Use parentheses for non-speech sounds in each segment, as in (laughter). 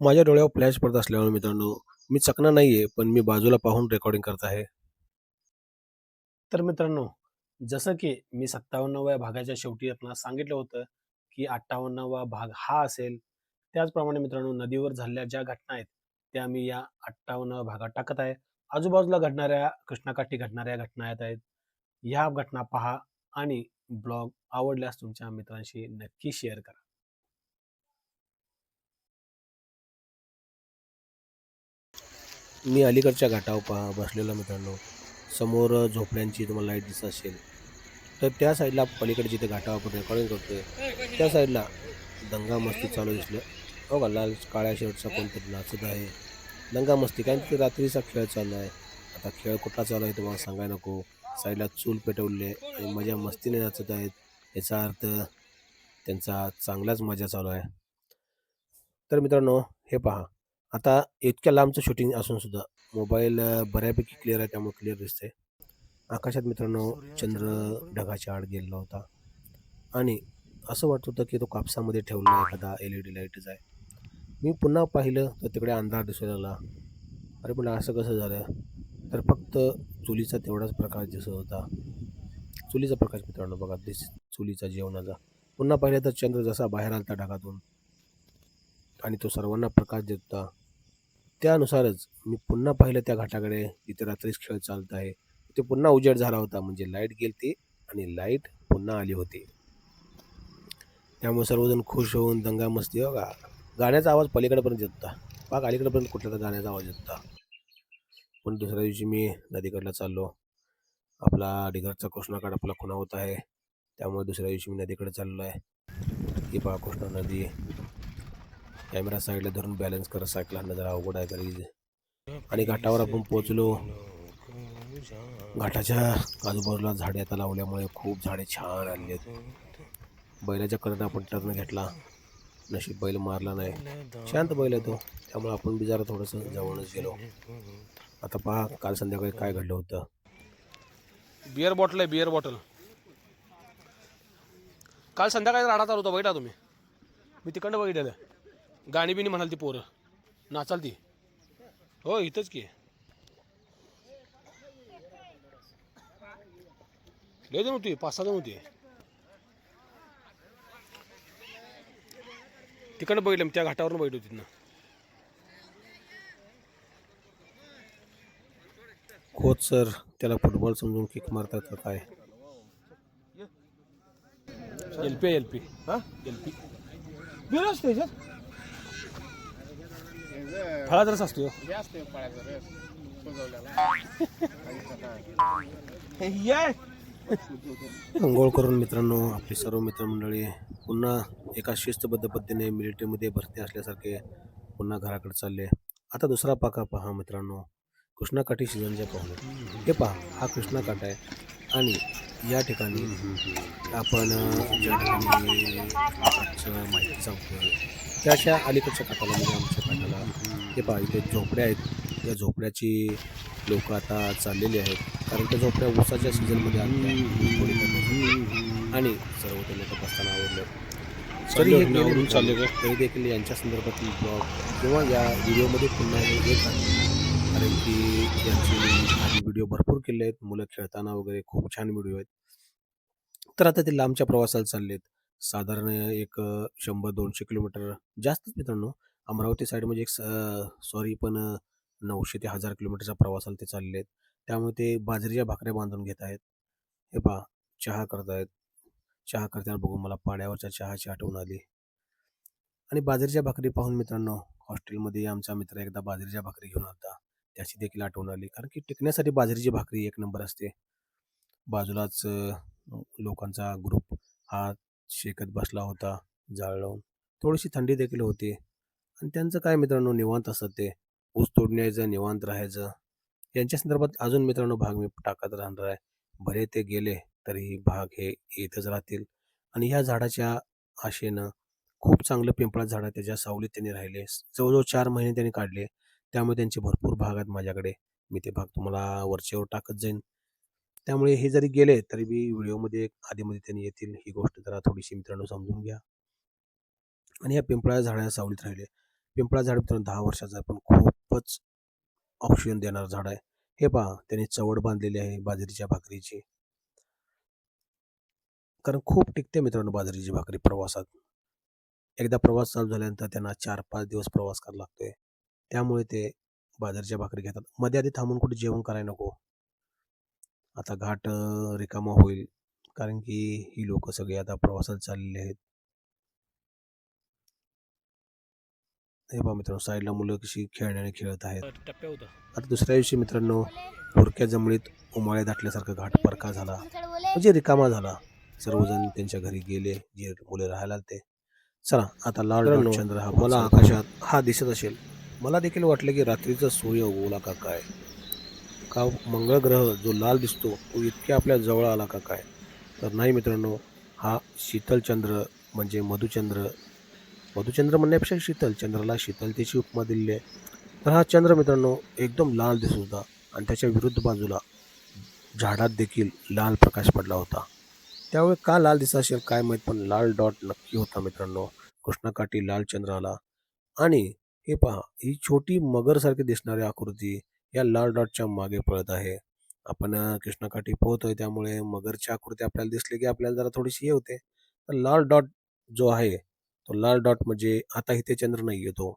माझ्या डोळ्यावर फ्लॅश पडत असल्यामुळे मित्रांनो मी चकना आहे पण मी बाजूला पाहून रेकॉर्डिंग करत आहे. तर मित्रांनो जसं की मी सत्तावन्नाव्या भागाच्या शेवटी आपल्याला सांगितलं होतं की अठ्ठावन्नावा भाग हा असेल. त्याचप्रमाणे मित्रांनो नदीवर झालेल्या ज्या घटना आहेत त्या मी या अठ्ठावन्नाव्या भागात टाकत आहे. आजूबाजूला घडणाऱ्या कृष्णाकाठी घडणाऱ्या घटना येत आहेत. ह्या घटना पहा आणि ब्लॉग आवडल्यास तुमच्या मित्रांशी नक्की शेअर करा. मी अलीकडच्या घाटावर पहा बसलेला मित्रांनो. समोर झोपड्यांची तुम्हाला लाइट दिसत असेल. तर त्या साईडला पलीकडे जिथे घाटावर आपण रेकॉर्डिंग करतोय त्या साईडला दंगा मस्ती चालू दिसलं. हो का लाल काळ्या शर्टचा कोणतरी नाचत आहे. दंगा मस्ती कारण तिथे रात्रीचा खेळ चालू आहे. आता खेळ कुठला चालू आहे तुम्हाला सांगायला नको. साईडला चूल पेटवले मजा मस्तीने नाचत आहेत. याचा अर्थ त्यांचा चांगलाच मजा चालू आहे. तर मित्रांनो हे पहा. आता इतक्या लांबचं शूटिंग असून सुद्धा मोबाईल बऱ्यापैकी क्लिअर आहे त्यामुळे क्लिअर दिसते आकाशात मित्रांनो चंद्र ढगाच्या आड गेलेला होता. आणि असं वाटत होतं की तो कापसामध्ये ठेवला एखादा एल ई डी लाईटच आहे. मी पुन्हा पाहिलं तर तिकडे अंधार दिसू लागला. अरे पण असं कसं झालं? तर फक्त चुलीचा तेवढाच प्रकाश दिसत होता. चुलीचा प्रकाश मित्रांनो बघा दिस चुलीचा जेवणाचा. पुन्हा पाहिलं तर चंद्र जसा बाहेर आला होता ढगातून. आणि तो सर्वांना प्रकाश देत होता. त्यानुसारच मी पुन्हा पाहिलं त्या घाटाकडे जिथे रात्रीच खेळ चालत आहे. ते पुन्हा उजेड झाला होता म्हणजे लाइट गेलती आणि लाइट पुन्हा आली होती. त्यामुळे सर्वजण खुश होऊन दंगा मस्ती हो का गाण्याचा आवाज पलीकडेपर्यंत येत होता. पाक अलीकडेपर्यंत कुठला तर गाण्याचा आवाज येत होता. पण दुसऱ्या दिवशी मी नदीकडला चाललो. आपला डिगरचा कृष्णाकाठ आपला खुणा होत आहे. त्यामुळे दुसऱ्या दिवशी मी नदीकडे चाललो आहे ही पहा कृष्णा नदी. कॅमेरा साईडला धरून बॅलन्स करत सायकल हाणणं जरा अवघड आहे तरी. आणि घाटावर आपण पोचलो घाटाच्या आजूबाजूला झाडे आता लावल्यामुळे खूप झाडे छान आली आहेत. बैलाच्या कडनं आपण टर्न घेतला. नशीब बैल मारला नाही. शांत बैल आहे तो. त्यामुळे आपण बी जरा थोडंसं जवळच गेलो. आता पहा काल संध्याकाळी काय घडलं होतं. बिअर बॉटल आहे बिअर बॉटल. काल संध्याकाळी राडा चालू होता बैठा तुम्ही. मी तिकडनं बघितलेलं. गाणी बिणी म्हणाल ती पोरं. नाचाल ती. हो इथंच की. लय जण होती पाच सहा जण होती. तिकडनं बघितलं मी त्या घाटावरून बघितलं तिथनं. कोच सर त्याला फुटबॉल समजून किक मारतात का काय? L P L P. L P. बिरच त्याच्यात फळाचा रस असतो. ह्यो. अंघोळ करून मित्रांनो आपली सर्व मित्रमंडळी पुन्हा एका शिस्तबद्ध पद्धतीने मिलिटरीमध्ये भरती असल्यासारखे पुन्हा घराकडे चालले. आता दुसरा पाका पहा मित्रांनो. कृष्णाकाठी सीझनच्या पाहुणे हे पहा हा कृष्णाकाठ आहे. आणि या ठिकाणी आपण अ, ज्या ठिकाणी कृष्णाकाठचं माहिती सांगतो त्याच्या अलीकडच्या काठाला म्हणजे आमच्या काठाला हे पहा इथे झोपड्या आहेत. या झोपड्याची लोक आता चाललेली आहेत. कारण त्या झोपड्या ऊसाच्या सीझनमध्ये आणल्या. आणि सर्व ते लोक बसताना आवडले हे चालले? तरी देखील यांच्या संदर्भातील ब्लॉग किंवा या व्हिडिओमध्ये पुन्हा हे येत आहे. कारण की यांचे आधी व्हिडिओ भरपूर केले आहेत. मुलं खेळताना वगैरे खूप छान व्हिडिओ आहेत. तर आता ते लांबच्या प्रवासाला चाललेत. साधारण एक शंभर दोनशे किलोमीटर जास्तच मित्रांनो. अमरावती साईडमध्ये एक सॉरी पण नऊशे ते हजार किलोमीटरच्या प्रवासाला ते चालले आहेत त्यामुळे ते बाजरीच्या भाकऱ्या बांधून घेत आहेत. हे पहा चहा करतायत. चहा करताना बघून मला पाड्यावरच्या चहाची आठवण आली. आणि बाजरीच्या भाकरी पाहून मित्रांनो हॉस्टेलमध्ये आमचा मित्र एकदा बाजरीच्या भाकरी घेऊन आलता. त्याची देखील आठवण आली. कारण की टिकण्यासाठी बाजरीची भाकरी एक नंबर असते. बाजूलाच लोकांचा ग्रुप हा शेकत बसला होता जाळ लावून. थोडीशी थंडी देखील होती. आणि त्यांचं काय मित्रांनो निवांत असतं ते? ऊस तोडण्याचं निवांत राहायचं. यांच्या संदर्भात अजून मित्रांनो भाग मी टाकत राहणार आहे. भले ते गेले तरीही भाग हे येतच राहतील. आणि ह्या झाडाच्या आशेनं खूप चांगलं पिंपळा झाड आहे. त्याच्या सावलीत त्यांनी राहिले. जवळजवळ चार महिने त्यांनी काढले. त्यामुळे त्यांचे भरपूर भाग आहेत माझ्याकडे. मी ते भाग तुम्हाला वरचेवर टाकत जाईन. त्यामुळे हे जरी गेले तरी बी व्हिडिओमध्ये आधीमध्ये त्यांनी येतील ही गोष्ट जरा थोडीशी मित्रांनो समजून घ्या. आणि या पिंपळा झाडाच्या सावलीत राहिले. पिंपळा झाड मित्रांनो दहा वर्षाचं आहे पण खूपच ऑक्सिजन देणारं झाड आहे. हे पहा त्याने चवड बांधलेली आहे बाजरीच्या भाकरीची. कारण खूप टिकते मित्रांनो बाजरीची भाकरी प्रवासात. एकदा प्रवास चालू झाल्यानंतर त्यांना चार पाच दिवस प्रवास करावा लागतोय. त्यामुळे ते बाजरीच्या भाकरी घेतात. मध्ये आधी थांबून कुठे जेवण करायला नको. आता घाट रिकामा होईल. कारण की ही लोक सगळे आता प्रवासात चाललेले आहेत. हे पहा मित्रांनो साईडला मुलं कशी खेळण्याने खेळत आहेत. आता दुसऱ्या दिवशी मित्रांनो पुरक्या जमळीत उमाळे दाटल्यासारखा घाट परका झाला. म्हणजे रिकामा झाला. सर्वजण त्यांच्या घरी गेले जे मुले राहायला ते. चला आता लाल चंद्र हा मला आकाशात. हा दिसत असेल. मला देखील वाटलं की रात्रीचा सूर्य उगवला का काय? का मंगळ ग्रह जो लाल दिसतो तो इतक्या आपल्या जवळ आला का काय? तर नाही मित्रांनो हा शीतलचंद्र म्हणजे मधुचंद्र. मधुचंद्र म्हणण्यापेक्षा शीतल चंद्राला शीतलतेची उपमा दिलेली आहे. तर हा चंद्र मित्रांनो एकदम लाल दिसत होता आणि त्याच्या विरुद्ध बाजूला झाडात देखील लाल प्रकाश पडला होता. त्यावेळी का लाल दिसत असेल काय माहीत पण लाल डॉट नक्की होता मित्रांनो. कृष्णाकाठी लाल चंद्र आला आणि हे पहा ही छोटी मगरसारखी दिसणारी आकृती या लाल डॉटच्या मागे पळत आहे. आपण कृष्णाकाठी पोहतोय त्यामुळे मगरची आकृती आपल्याला दिसली की आपल्याला जरा थोडीशी हे होते. तर लाल डॉट जो आहे तो लाल डॉट म्हणजे आता इथे चंद्र नाही येतो.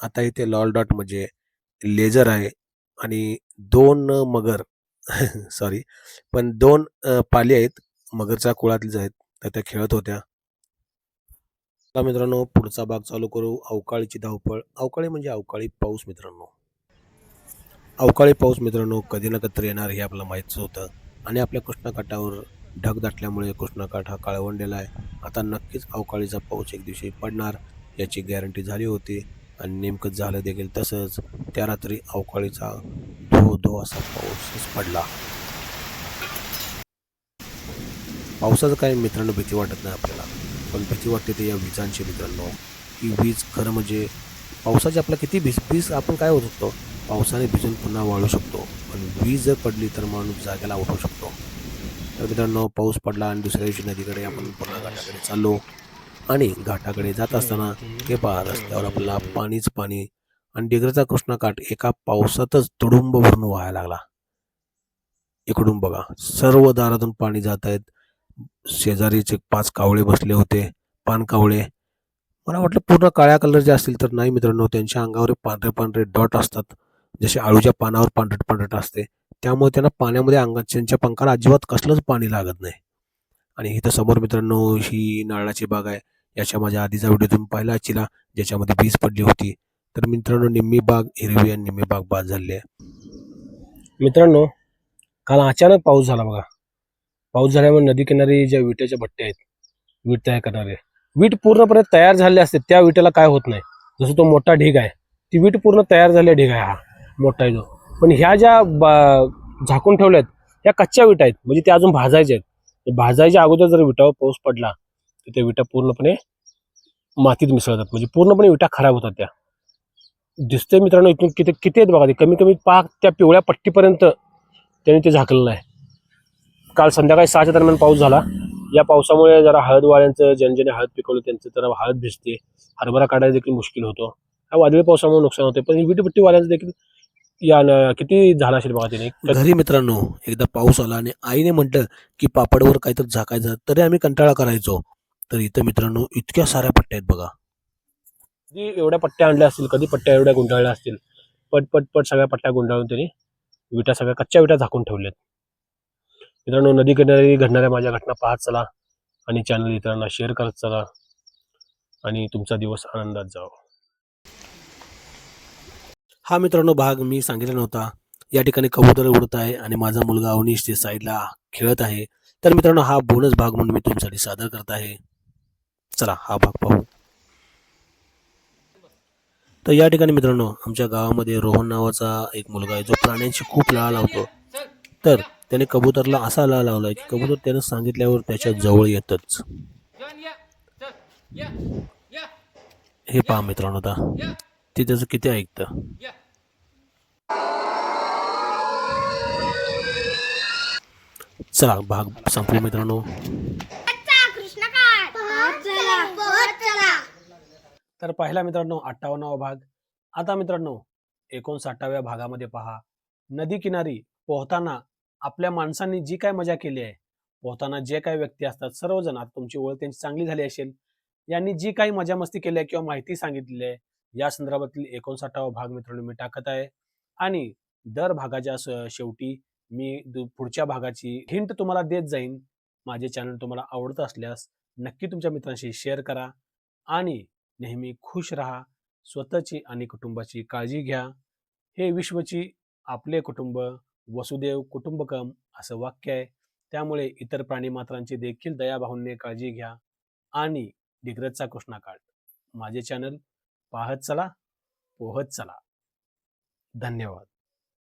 आता इथे लाल डॉट म्हणजे लेझर आहे आणि दोन मगर (laughs) सॉरी पण दोन पाली आहेत मगरच्या कुळातलीच आहेत तर त्या खेळत होत्या. मित्रांनो पुढचा भाग चालू करू. अवकाळीची धावपळ. अवकाळी म्हणजे अवकाळी पाऊस मित्रांनो. अवकाळी पाऊस मित्रांनो कधी ना कधी येणार हे आपल्याला माहीतच होतं. आणि आपल्या कृष्णाकाठावर ढग दाटल्यामुळे कृष्णाकाठ हा काळवंडेला आहे. आता नक्कीच अवकाळीचा पाऊस एक दिवशी पडणार याची गॅरंटी झाली होती. आणि नेमकं झालं देखील तसंच त्या रात्री अवकाळीचा धो धो असा पाऊसच पडला. पावसाचं काही मित्रांनो भीती वाटत नाही आपल्याला. पण भीती वाटते ते या विजांची मित्रांनो. ही वीज खरं म्हणजे पावसाची आपला किती भिज भीस आपण काय होऊ शकतो? पावसाने भिजून पुन्हा वाळू शकतो. पण वीज जर पडली तर माणूस जागेला उठवू शकतो. तर मित्रांनो पाऊस पडला आणि दुसऱ्या दिवशी नदीकडे आपण पुन्हा घाटाकडे चाललो. आणि घाटाकडे जात असताना हे पहा रस्त्यावर आपल्याला पाणीच पाणी आणि डिग्रचा कृष्णाकाठ एका पावसातच तुडुंब भरून व्हायला लागला. इकडून बघा सर्व दारातून पाणी जात आहेत. शेजारीचे पाच कावळे बसले होते पान कावळे. मला वाटलं पूर्ण काळ्या कलरचे असतील तर नाही मित्रांनो त्यांच्या अंगावर पांढरे पांढरे डॉट असतात. जसे आळूच्या पानावर पांढरट पांढरट असते त्यामुळे त्यांना पाण्यामध्ये अंगाच्या त्यांच्या पंखाला अजिबात कसलंच पाणी लागत नाही. आणि इथं समोर मित्रांनो ही नारळाची बाग आहे. याच्या माझ्या आधीचा व्हिडिओ तुम्ही पाहिला अचिला ज्याच्यामध्ये बीज पडली होती. तर मित्रांनो निम्मी बाग हिरवी आणि निम्मी बाग बाद झाली आहे. मित्रांनो काल अचानक पाऊस झाला बघा. पाऊस झाल्यामुळे नदीकिनारी ज्या विट्याच्या भट्ट्या आहेत वीट तयार करणारे. वीट पूर्णपणे तयार झाले असते त्या विट्याला काय होत नाही. जसं तो मोठा ढीग आहे ती वीट पूर्ण तयार झालेला ढीग आहे हा. मोठा आहे जो पण ह्या ज्या बा- झाकून ठेवल्या आहेत ह्या कच्च्या विटा आहेत. म्हणजे त्या अजून भाजायच्या आहेत. भाजायच्या अगोदर जर विटावर पाऊस पडला तर त्या विटा पूर्णपणे मातीत मिसळतात. म्हणजे पूर्णपणे विटा खराब होतात त्या. दिसते मित्रांनो इथून किती किती आहेत बघा ते. कमी कमी पाक त्या पिवळ्या पट्टीपर्यंत त्याने ते झाकलेलं आहे. काल संध्याकाळी सहाच्या दरम्यान पाऊस झाला. या पावसामुळे जरा हळद वाळ्यांचं ज्यांच्याने हळद पिकवलं त्यांचं जरा हळद भिजते. हरभरा काढायला देखील मुश्किल होतो. हा वादळी पावसामुळे नुकसान होते पण ही वाल्यांचं देखील या न- किती झाला असेल बघा त्याने घरी मित्रांनो एकदा पाऊस आला आणि आईने म्हटलं की पापडवर काहीतरी झाकायचं तरी आम्ही कंटाळा करायचो. तर इथं मित्रांनो इतक्या साऱ्या पट्ट्या आहेत बघा. कधी एवढ्या पट्ट्या आणल्या असतील? कधी पट्ट्या एवढ्या गुंडाळल्या असतील? पट पट पट सगळ्या पट्ट्या गुंडाळून त्यांनी विटा सगळ्या कच्च्या विटा झाकून ठेवल्यात. मित्रांनो नदी किनारी घडणाऱ्या माझ्या घटना पाहत चला आणि चॅनल इतरांना शेअर करत चला. आणि तुमचा दिवस आनंदात जावं. हा मित्रांनो भाग मी सांगितला नव्हता. या ठिकाणी कबूतर उडत आहे आणि माझा मुलगा अवनीश ते साईडला खेळत आहे तर मित्रांनो हा बोनस भाग म्हणून मी तुमच्यासाठी सादर करत आहे. चला हा भाग पाहू. तर या ठिकाणी मित्रांनो आमच्या गावामध्ये रोहन नावाचा एक मुलगा आहे जो प्राण्यांशी खूप लळा लावतो. तर त्याने कबूतरला असा लळा लावलाय की कबूतर त्यानं सांगितल्यावर त्याच्याजवळ येतच. हे पहा मित्रांनो आता. ते त्याचं किती ऐकतं? चला भाग संपलो मित्रांनो. कृष्णकाठ चला चला. तर पहिला मित्रांनो अठ्ठावन्नावा भाग. आता मित्रांनो एकोणसाठाव्या भागामध्ये पहा. नदी किनारी पोहताना आपल्या माणसांनी जी काय मजा केली आहे पोहताना जे काही व्यक्ती असतात सर्वजण आता तुमची ओळख त्यांची चांगली झाली असेल यांनी जी काही मजा मस्ती केली आहे किंवा माहिती सांगितलेली आहे या संदर्भातील एकोणसाठावा भाग मित्रांनो मी टाकत आहे. आणि दर भागाच्या शेवटी मी दु- पुढच्या भागाची हिंट तुम्हाला देत जाईन. माझे चॅनल तुम्हाला आवडत असल्यास नक्की तुमच्या मित्रांशी शेअर करा. आणि नेहमी खुश राहा स्वतःची आणि कुटुंबाची काळजी घ्या. हे विश्वची आपले कुटुंब वसुदेव कुटुंबकम असं वाक्य आहे. त्यामुळे इतर प्राणीमात्रांची देखील दयाभावने काळजी घ्या. आणि डिग्रजचा कृष्णा काळ माझे चॅनल पाहत चला पोहत चला. धन्यवाद.